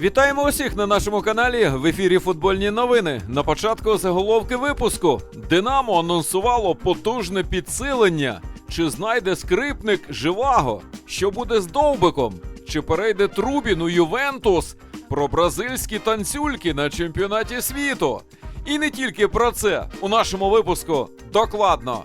Вітаємо усіх на нашому каналі в ефірі Футбольні новини. На початку заголовки випуску Динамо анонсувало потужне підсилення. Чи знайде скрипник живаго? Що буде з довбиком? Чи перейде Трубін у Ювентус? Про бразильські танцюльки на чемпіонаті світу. І не тільки про це у нашому випуску докладно.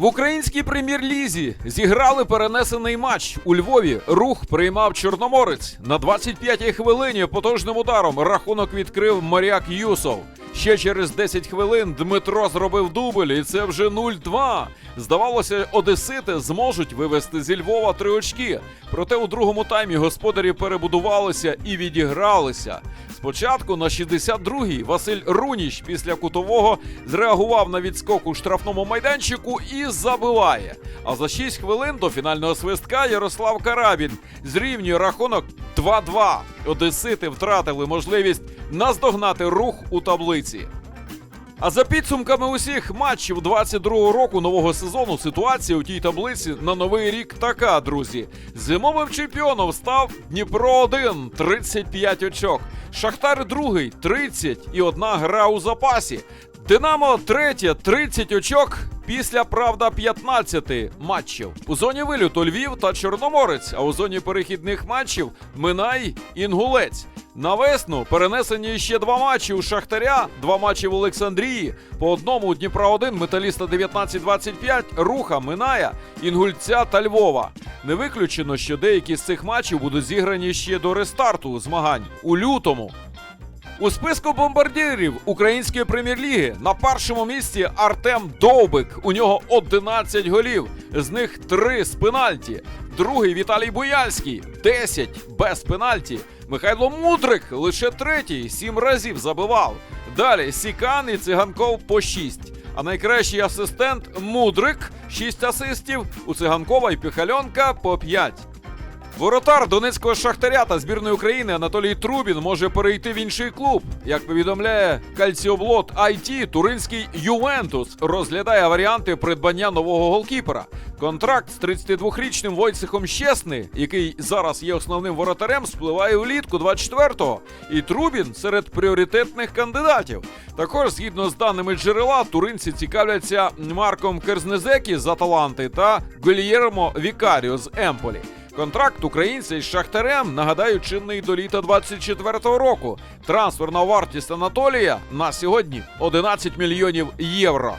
В українській прем'єр-лізі зіграли перенесений матч у Львові. Рух приймав Чорноморець. На 25-й хвилині потужним ударом рахунок відкрив моряк Юсов. Ще через 10 хвилин Дмитро зробив дубль, і це вже 0-2. Здавалося, одесити зможуть вивести зі Львова три очки. Проте у другому таймі господарі перебудувалися і відігралися. Спочатку на 62-й Василь Руніч після кутового зреагував на відскок у штрафному майданчику і забиває. А за 6 хвилин до фінального свистка Ярослав Карабін зрівнює рахунок 2-2. Одесити втратили можливість наздогнати рух у таблиці. А за підсумками усіх матчів 22-го року нового сезону ситуація у тій таблиці на новий рік така, друзі. Зимовим чемпіоном став Дніпро 1 35 очок. Шахтар другий 30 і одна гра у запасі. Динамо третє 30 очок. Після правда 15 матчів у зоні виліту Львів та Чорноморець. А у зоні перехідних матчів Минай Інгулець. На весну перенесені ще два матчі у Шахтаря, два матчі в Олександрії. По одному у Дніпра 1 Металіста 19-25, Руха, Миная, Інгульця та Львова. Не виключено, що деякі з цих матчів будуть зіграні ще до рестарту змагань у лютому. У списку бомбардирів української прем'єр-ліги на першому місці Артем Довбик. У нього 11 голів, з них 3 з пенальті. Другий Віталій Буяльський 10 без пенальті. Михайло Мудрик лише третій, 7 разів забивав. Далі Сікан і Циганков по 6. А найкращий асистент Мудрик 6 асистів. У Циганкова і Піхальонка по 5. Воротар Донецького шахтаря та збірної України Анатолій Трубін може перейти в інший клуб. Як повідомляє Кальціоблот IT, туринський Ювентус розглядає варіанти придбання нового голкіпера. Контракт з 32-річним Войцехом Щесни, який зараз є основним воротарем, спливає влітку 24-го. І Трубін серед пріоритетних кандидатів. Також, згідно з даними джерела, туринці цікавляться Марком Керзнезекі з Аталанти та Гольєрмо Вікаріо з Емполі. Контракт українця із Шахтарем, нагадаю, чинний до літа 24-го року. Трансферна вартість Анатолія на сьогодні 11 мільйонів євро.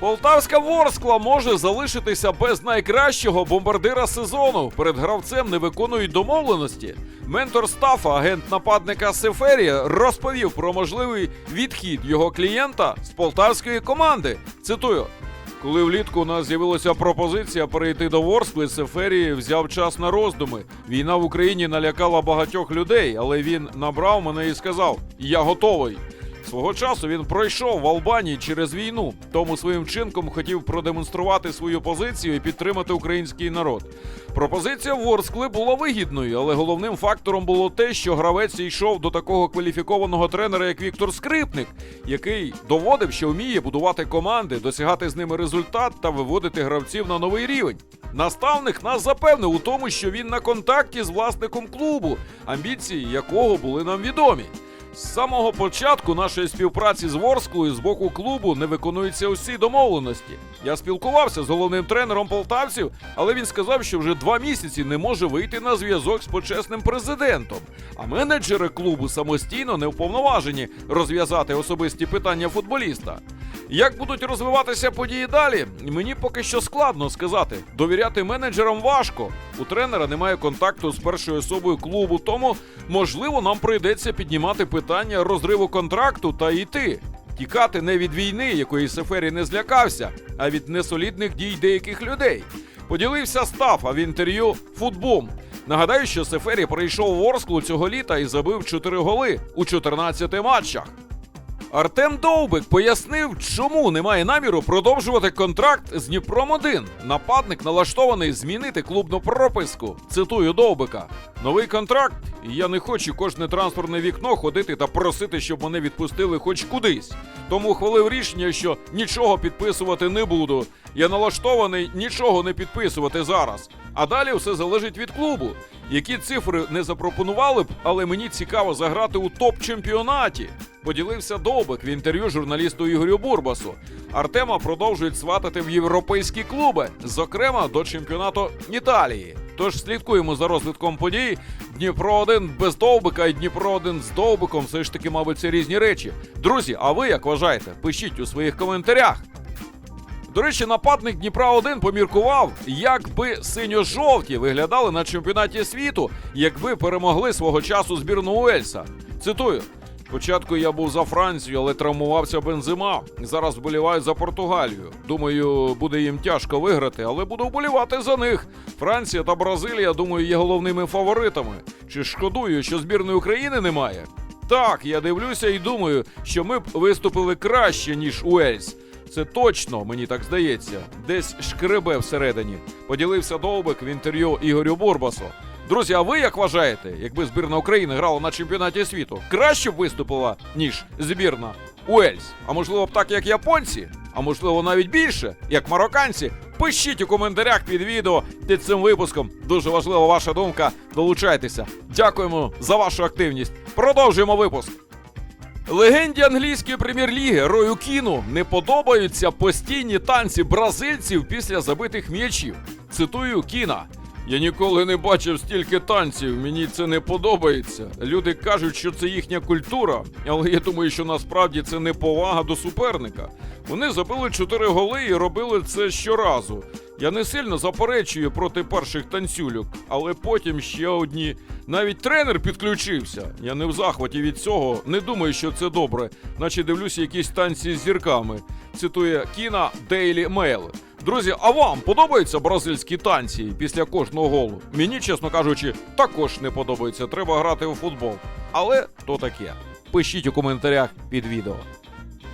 Полтавська Ворскла може залишитися без найкращого бомбардира сезону. Перед гравцем не виконують домовленості. Ментор стафа, агент нападника Сеферія, розповів про можливий відхід його клієнта з полтавської команди. Цитую. Коли влітку у нас з'явилася пропозиція перейти до Ворскли, Сеферії взяв час на роздуми. Війна в Україні налякала багатьох людей, але він набрав мене і сказав: Я готовий. Свого часу він пройшов в Албанії через війну, тому своїм вчинком хотів продемонструвати свою позицію і підтримати український народ. Пропозиція Ворскли була вигідною, але головним фактором було те, що гравець йшов до такого кваліфікованого тренера, як Віктор Скрипник, який доводив, що вміє будувати команди, досягати з ними результат та виводити гравців на новий рівень. Наставник нас запевнив у тому, що він на контакті з власником клубу, амбіції якого були нам відомі. З самого початку нашої співпраці з Ворською з боку клубу не виконуються усі домовленості. Я спілкувався з головним тренером полтавців, але він сказав, що вже два місяці не може вийти на зв'язок з почесним президентом. А менеджери клубу самостійно не вповноважені розв'язати особисті питання футболіста. Як будуть розвиватися події далі, мені поки що складно сказати. Довіряти менеджерам важко. У тренера немає контакту з першою особою клубу, тому можливо нам прийдеться піднімати питання розриву контракту та йти. Тікати не від війни, якої Сефері не злякався, а від несолідних дій деяких людей. Поділився Стафа в інтерв'ю футбом. Нагадаю, що Сефері прийшов в Орсклу цього літа і забив 4 голи у 14 матчах. Артем Довбик пояснив, чому немає наміру продовжувати контракт з Дніпром 1 Нападник налаштований змінити клубну прописку. Цитую Довбика. Новий контракт. Я не хочу кожне транспортне вікно ходити та просити, щоб мене відпустили хоч кудись. Тому ухвалив рішення, що нічого підписувати не буду. Я налаштований нічого не підписувати зараз. А далі все залежить від клубу. Які цифри не запропонували б, але мені цікаво заграти у топ-чемпіонаті. Поділився Довбик в інтерв'ю журналісту Ігорю Бурбасу. Артема продовжують сватати в європейські клуби, зокрема до чемпіонату Італії. Тож слідкуємо за розвитком подій. Дніпро 1 без Довбика і Дніпро 1 з Довбиком все ж таки, мабуть, це різні речі. Друзі, а ви як вважаєте? Пишіть у своїх коментарях. До речі, нападник Дніпра 1 поміркував, як би синьо-жовті виглядали на чемпіонаті світу, якби перемогли свого часу збірну Уельса. Цитую. Спочатку я був за Францію, але травмувався Бензима. Зараз вболіваю за Португалію. Думаю, буде їм тяжко виграти, але буду вболівати за них. Франція та Бразилія, думаю, є головними фаворитами. Чи шкодую, що збірної України немає? Так, я дивлюся і думаю, що ми б виступили краще, ніж Уельс. Це точно, мені так здається, десь шкребе всередині. Поділився Довбик в інтерв'ю Ігорю Бурбасу. Друзі, а ви як вважаєте, якби збірна України грала на чемпіонаті світу, краще б виступила, ніж збірна Уельс? А можливо б так, як японці? А можливо навіть більше, як марокканці? Пишіть у коментарях під відео під цим випуском. Дуже важлива ваша думка. Долучайтеся. Дякуємо за вашу активність. Продовжуємо випуск. Легенді англійської прем'єр-ліги Рою Кіну не подобаються постійні танці бразильців після забитих м'ячів. Цитую Кіна. Я ніколи не бачив стільки танців, мені це не подобається. Люди кажуть, що це їхня культура, але я думаю, що насправді це не повага до суперника. Вони забили 4 голи і робили це щоразу. Я не сильно заперечую проти перших танцюльок, але потім ще одні. Навіть тренер підключився. Я не в захваті від цього, не думаю, що це добре, наче дивлюся якісь танці з зірками. Цитує Кіна Daily Mail. Друзі, а вам подобаються бразильські танці після кожного голу? Мені, чесно кажучи, також не подобається. Треба грати у футбол. Але то таке. Пишіть у коментарях під відео.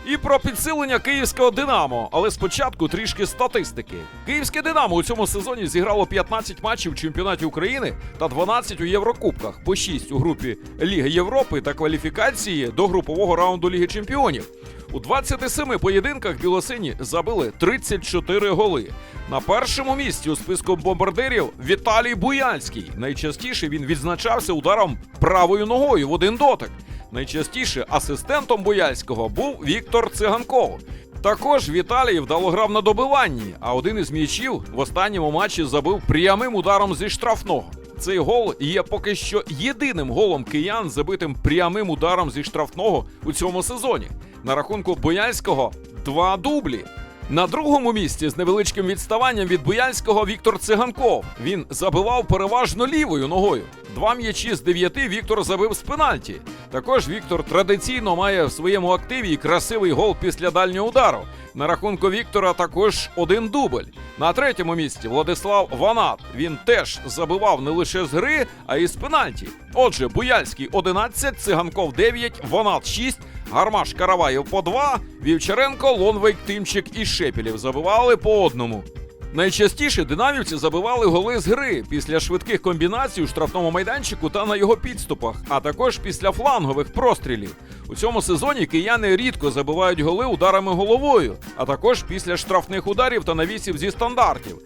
І про підсилення київського Динамо, але спочатку трішки статистики. Київське Динамо у цьому сезоні зіграло 15 матчів в чемпіонаті України та 12 у Єврокубках, по 6 у групі Ліги Європи та кваліфікації до групового раунду Ліги Чемпіонів. У 27 поєдинках білосині забили 34 голи. На першому місці у списку бомбардирів Віталій Буянський. Найчастіше він відзначався ударом правою ногою в один дотик. Найчастіше асистентом Буяльського був Віктор Циганков. Також Віталій вдало грав на добиванні, а один із м'ячів в останньому матчі забив прямим ударом зі штрафного. Цей гол є поки що єдиним голом киян, забитим прямим ударом зі штрафного у цьому сезоні. На рахунку Бояльського два дублі. На другому місці з невеличким відставанням від Буяльського Віктор Циганков. Він забивав переважно лівою ногою. Два м'ячі з дев'яти Віктор забив з пенальті. Також Віктор традиційно має в своєму активі красивий гол після дальнього удару. На рахунку Віктора також один дубль. На третьому місці Владислав Ванат. Він теж забивав не лише з гри, а й з пенальті. Отже, Буяльський 11, Циганков 9, Ванат 6, Гармаш Караваєв по 2, Вівчаренко, Лонвейк, Тимчик і Шепілів забивали по одному. Найчастіше динамівці забивали голи з гри після швидких комбінацій у штрафному майданчику та на його підступах, а також після флангових прострілів. У цьому сезоні кияни рідко забивають голи ударами головою, а також після штрафних ударів та навісів зі стандартів.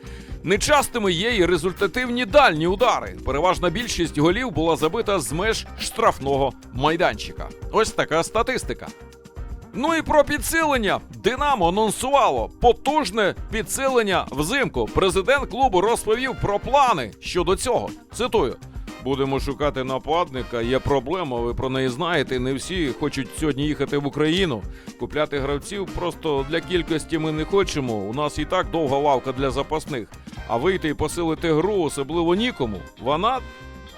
Нечастими є і результативні дальні удари. Переважна більшість голів була забита з меж штрафного майданчика. Ось така статистика. Ну і про підсилення. Динамо анонсувало потужне підсилення взимку. Президент клубу розповів про плани щодо цього. Цитую. Будемо шукати нападника. Є проблема, ви про неї знаєте. Не всі хочуть сьогодні їхати в Україну. Купляти гравців просто для кількості ми не хочемо. У нас і так довга лавка для запасних. А вийти і посилити гру особливо нікому. Вона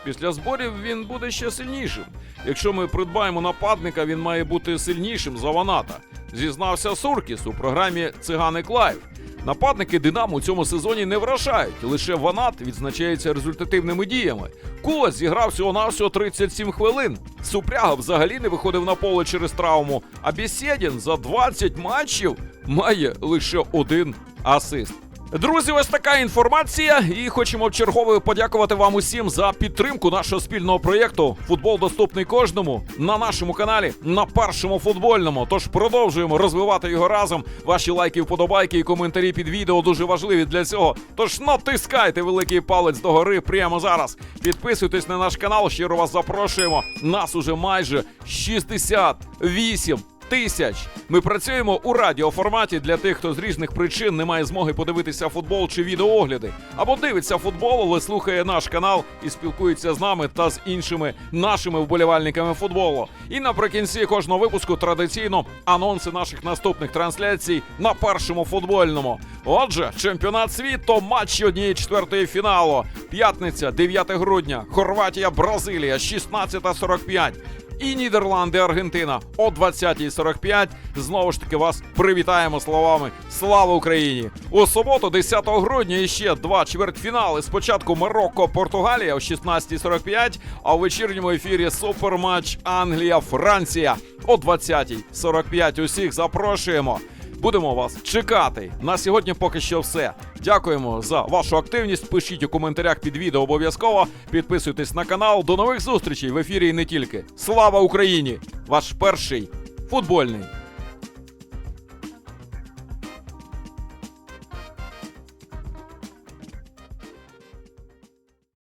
Після зборів він буде ще сильнішим. Якщо ми придбаємо нападника, він має бути сильнішим за Ваната. Зізнався Суркіс у програмі Цигани Клайв. Нападники Динамо у цьому сезоні не вражають. Лише Ванат відзначається результативними діями. Кулас зіграв всього навсього 37 хвилин. Супряга взагалі не виходив на поле через травму. А Бєсєдін за 20 матчів має лише один асист. Друзі, ось така інформація. І хочемо вчергове подякувати вам усім за підтримку нашого спільного проєкту. Футбол доступний кожному на нашому каналі на першому футбольному. Тож продовжуємо розвивати його разом. Ваші лайки, вподобайки і коментарі під відео дуже важливі для цього. Тож натискайте великий палець догори прямо зараз. Підписуйтесь на наш канал. Щиро вас запрошуємо. Нас уже майже 68 тисяч. Ми працюємо у радіоформаті для тих, хто з різних причин не має змоги подивитися футбол чи відеоогляди, або дивиться футбол, але слухає наш канал і спілкується з нами та з іншими нашими вболівальниками футболу. І наприкінці кожного випуску традиційно анонси наших наступних трансляцій на першому футбольному. Отже, чемпіонат світу, матчі однієї четвертої фіналу. П'ятниця, 9 грудня, Хорватія, Бразилія, 16.45 і Нідерланди, Аргентина о 20.45. Знову ж таки вас привітаємо словами Слава Україні! У суботу, 10 грудня, іще два чвертьфінали. Спочатку Марокко, Португалія о 16.45, а у вечірньому ефірі суперматч Англія, Франція о 20.45. Усіх запрошуємо. Будемо вас чекати. На сьогодні поки що все. Дякуємо за вашу активність. Пишіть у коментарях під відео обов'язково. Підписуйтесь на канал. До нових зустрічей в ефірі і не тільки. Слава Україні! Ваш перший футбольний